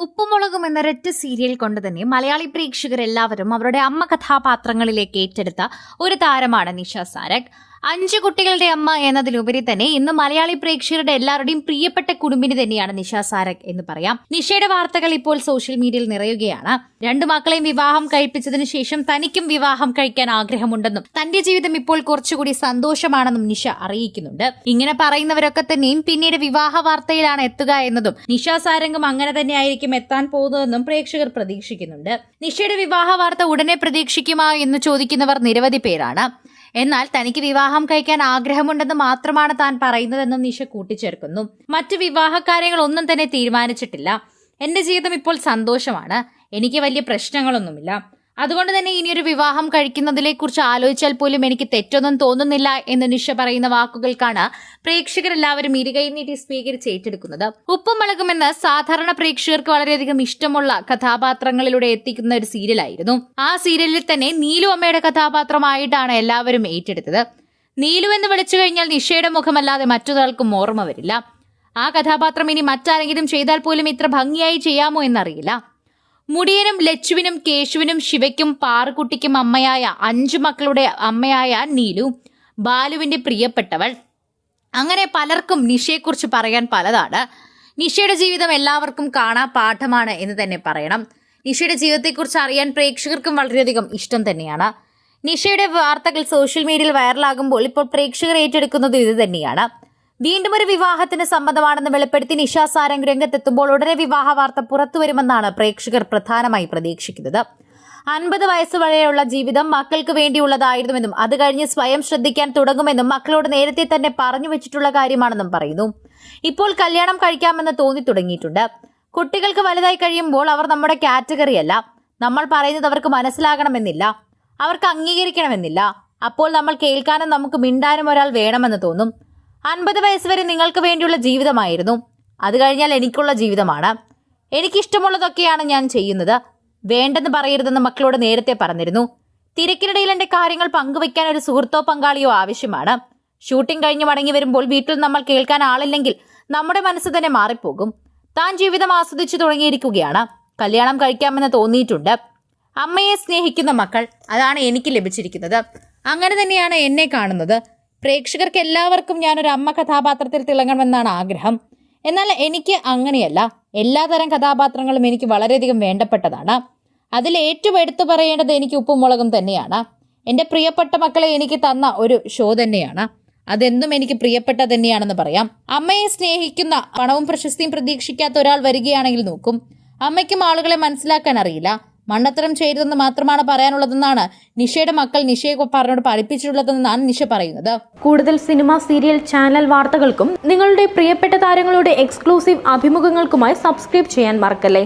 ഉപ്പുമുളകും എന്ന ഒരൊറ്റ സീരിയൽ കൊണ്ട് തന്നെ മലയാളി പ്രേക്ഷകരെല്ലാവരും അവരുടെ അമ്മ കഥാപാത്രങ്ങളിലേക്ക് ഏറ്റെടുത്ത ഒരു താരമാണ് നിഷ സാരക് അഞ്ചു കുട്ടികളുടെ അമ്മ എന്നതിലുപരി തന്നെ ഇന്ന് മലയാളി പ്രേക്ഷകരുടെ എല്ലാവരുടെയും പ്രിയപ്പെട്ട കുടുംബിനി തന്നെയാണ് നിഷ സാരക് എന്ന് പറയാം. നിഷയുടെ വാർത്തകൾ ഇപ്പോൾ സോഷ്യൽ മീഡിയയിൽ നിറയുകയാണ്. രണ്ടു മക്കളെയും വിവാഹം കഴിപ്പിച്ചതിന് ശേഷം തനിക്കും വിവാഹം കഴിക്കാൻ ആഗ്രഹമുണ്ടെന്നും തന്റെ ജീവിതം ഇപ്പോൾ കുറച്ചുകൂടി സന്തോഷമാണെന്നും നിഷ അറിയിക്കുന്നുണ്ട്. ഇങ്ങനെ പറയുന്നവരൊക്കെ തന്നെയും പിന്നീട് വിവാഹ വാർത്തയിലാണ് എത്തുക എന്നതും നിഷ സാരംഗം അങ്ങനെ തന്നെയായിരിക്കും എത്താൻ പോകുന്നതെന്നും പ്രേക്ഷകർ പ്രതീക്ഷിക്കുന്നുണ്ട്. നിഷയുടെ വിവാഹ വാർത്ത ഉടനെ പ്രതീക്ഷിക്കുമോ എന്ന് ചോദിക്കുന്നവർ നിരവധി പേരാണ്. എന്നാൽ തനിക്ക് വിവാഹം കഴിക്കാൻ ആഗ്രഹമുണ്ടെന്ന് മാത്രമാണ് താൻ പറയുന്നതെന്നും നിഷ കൂട്ടിച്ചേർക്കുന്നു. മറ്റ് വിവാഹ കാര്യങ്ങളൊന്നും തന്നെ തീരുമാനിച്ചിട്ടില്ല. എന്റെ ജീവിതം ഇപ്പോൾ സന്തോഷമാണ്. എനിക്ക് വലിയ പ്രശ്നങ്ങളൊന്നുമില്ല. അതുകൊണ്ട് തന്നെ ഇനിയൊരു വിവാഹം കഴിക്കുന്നതിനെക്കുറിച്ച് ആലോചിച്ചാൽ പോലും എനിക്ക് തെറ്റൊന്നും തോന്നുന്നില്ല എന്ന് നിഷ പറയുന്ന വാക്കുകൾക്കാണ് പ്രേക്ഷകരെല്ലാവരും ഇരുകൈ നീട്ടി സ്വീകരിച്ച് ഏറ്റെടുക്കുന്നത്. ഉപ്പും മുളകുമെന്ന് സാധാരണ പ്രേക്ഷകർക്ക് വളരെയധികം ഇഷ്ടമുള്ള കഥാപാത്രങ്ങളിലൂടെ എത്തിക്കുന്ന ഒരു സീരിയലായിരുന്നു. ആ സീരിയലിൽ തന്നെ നീലു അമ്മയുടെ കഥാപാത്രമായിട്ടാണ് എല്ലാവരും ഏറ്റെടുത്തത്. നീലു എന്ന് വിളിച്ചു കഴിഞ്ഞാൽ നിഷയുടെ മുഖമല്ലാതെ മറ്റൊരാൾക്കും ഓർമ്മ വരില്ല. ആ കഥാപാത്രം ഇനി മറ്റാരെങ്കിലും ചെയ്താൽ പോലും ഇത്ര ഭംഗിയായി ചെയ്യാമോ എന്നറിയില്ല. മുടിയനും ലച്ചുവിനും കേശുവിനും ശിവയ്ക്കും പാറുകുട്ടിക്കും അമ്മയായ അഞ്ചു മക്കളുടെ അമ്മയായ നീലു ബാലുവിന്റെ പ്രിയപ്പെട്ടവൾ. അങ്ങനെ പലർക്കും നിഷയെക്കുറിച്ച് പറയാൻ പലതാണ്. നിഷയുടെ ജീവിതം എല്ലാവർക്കും കാണാ പാഠമാണ് എന്ന് തന്നെ പറയണം. നിഷയുടെ ജീവിതത്തെക്കുറിച്ച് അറിയാൻ പ്രേക്ഷകർക്കും വളരെയധികം ഇഷ്ടം തന്നെയാണ്. നിഷയുടെ വാർത്തകൾ സോഷ്യൽ മീഡിയയിൽ വൈറലാകുമ്പോൾ ഇപ്പോൾ പ്രേക്ഷകർ ഏറ്റെടുക്കുന്നത് ഇത് തന്നെയാണ്. വീണ്ടും ഒരു വിവാഹത്തിന് സമ്മതമാണെന്ന് വെളിപ്പെടുത്തി നിഷ സാരംഗ് രംഗത്തെത്തുമ്പോൾ ഉടനെ വിവാഹ വാർത്ത പുറത്തുവരുമെന്നാണ് പ്രേക്ഷകർ പ്രധാനമായി പ്രതീക്ഷിക്കുന്നത്. അൻപത് വയസ്സ് വരെയുള്ള ജീവിതം മക്കൾക്ക് വേണ്ടിയുള്ളതായിരുന്നുവെന്നും അത് കഴിഞ്ഞ് സ്വയം ശ്രദ്ധിക്കാൻ തുടങ്ങുമെന്നും മക്കളോട് നേരത്തെ തന്നെ പറഞ്ഞു വെച്ചിട്ടുള്ള കാര്യമാണെന്നും പറയുന്നു. ഇപ്പോൾ കല്യാണം കഴിക്കാമെന്ന് തോന്നി തുടങ്ങിയിട്ടുണ്ട്. കുട്ടികൾക്ക് വലുതായി കഴിയുമ്പോൾ അവർ നമ്മുടെ കാറ്റഗറി അല്ല നമ്മൾ പറയുന്നത് അവർക്ക് മനസ്സിലാകണമെന്നില്ല. അവർക്ക് അംഗീകരിക്കണമെന്നില്ല. അപ്പോൾ നമ്മൾ കേൾക്കാനും നമുക്ക് മിണ്ടാനും ഒരാൾ വേണമെന്ന് തോന്നും. അൻപത് വയസ്സ് വരെ നിങ്ങൾക്ക് വേണ്ടിയുള്ള ജീവിതമായിരുന്നു. അത് കഴിഞ്ഞാൽ എനിക്കുള്ള ജീവിതമാണ്. എനിക്കിഷ്ടമുള്ളതൊക്കെയാണ് ഞാൻ ചെയ്യുന്നത്. വേണ്ടെന്ന് പറയരുതെന്ന് മക്കളോട് നേരത്തെ പറഞ്ഞിരുന്നു. തിരക്കിനിടയിൽ എന്റെ കാര്യങ്ങൾ പങ്കുവയ്ക്കാൻ ഒരു സുഹൃത്തോ പങ്കാളിയോ ആവശ്യമാണ്. ഷൂട്ടിംഗ് കഴിഞ്ഞ് മടങ്ങി വരുമ്പോൾ വീട്ടിൽ നമ്മൾ കേൾക്കാൻ ആളില്ലെങ്കിൽ നമ്മുടെ മനസ്സ് തന്നെ മാറിപ്പോകും. താൻ ജീവിതം ആസ്വദിച്ചു തുടങ്ങിയിരിക്കുകയാണ്. കല്യാണം കഴിക്കാമെന്ന് തോന്നിയിട്ടുണ്ട്. അമ്മയെ സ്നേഹിക്കുന്ന മക്കൾ അതാണ് എനിക്ക് ലഭിച്ചിരിക്കുന്നത്. അങ്ങനെ തന്നെയാണ് എന്നെ കാണുന്നത്. പ്രേക്ഷകർക്ക് എല്ലാവർക്കും ഞാനൊരു അമ്മ കഥാപാത്രത്തിൽ തിളങ്ങണമെന്നാണ് ആഗ്രഹം. എന്നാൽ എനിക്ക് അങ്ങനെയല്ല. എല്ലാതരം കഥാപാത്രങ്ങളും എനിക്ക് വളരെയധികം വേണ്ടപ്പെട്ടതാണ്. അതിൽ ഏറ്റവും എടുത്തു പറയേണ്ടത് എനിക്ക് ഉപ്പും മുളകും തന്നെയാണ്. എന്റെ പ്രിയപ്പെട്ട മക്കളെ എനിക്ക് തന്ന ഒരു ഷോ തന്നെയാണ്. അതെന്നും എനിക്ക് പ്രിയപ്പെട്ട തന്നെയാണെന്ന് പറയാം. അമ്മയെ സ്നേഹിക്കുന്ന പണവും പ്രശസ്തിയും പ്രതീക്ഷിക്കാത്ത ഒരാൾ വരികയാണെങ്കിൽ നോക്കും. അമ്മയ്ക്കും ആളുകളെ മനസ്സിലാക്കാൻ അറിയില്ല. മണ്ടത്തരം ചെയ്തതെന്ന് മാത്രമാണ് പറയാനുള്ളതെന്നാണ് നിഷയുടെ മക്കൾ നിഷയെ പറഞ്ഞോട് പഠിപ്പിച്ചിട്ടുള്ളതെന്നാണ് നിഷ പറയുന്നത്. കൂടുതൽ സിനിമ സീരിയൽ ചാനൽ വാർത്തകൾക്കും നിങ്ങളുടെ പ്രിയപ്പെട്ട താരങ്ങളുടെ എക്സ്ക്ലൂസീവ് അഭിമുഖങ്ങൾക്കുമായി സബ്സ്ക്രൈബ് ചെയ്യാൻ മറക്കല്ലേ?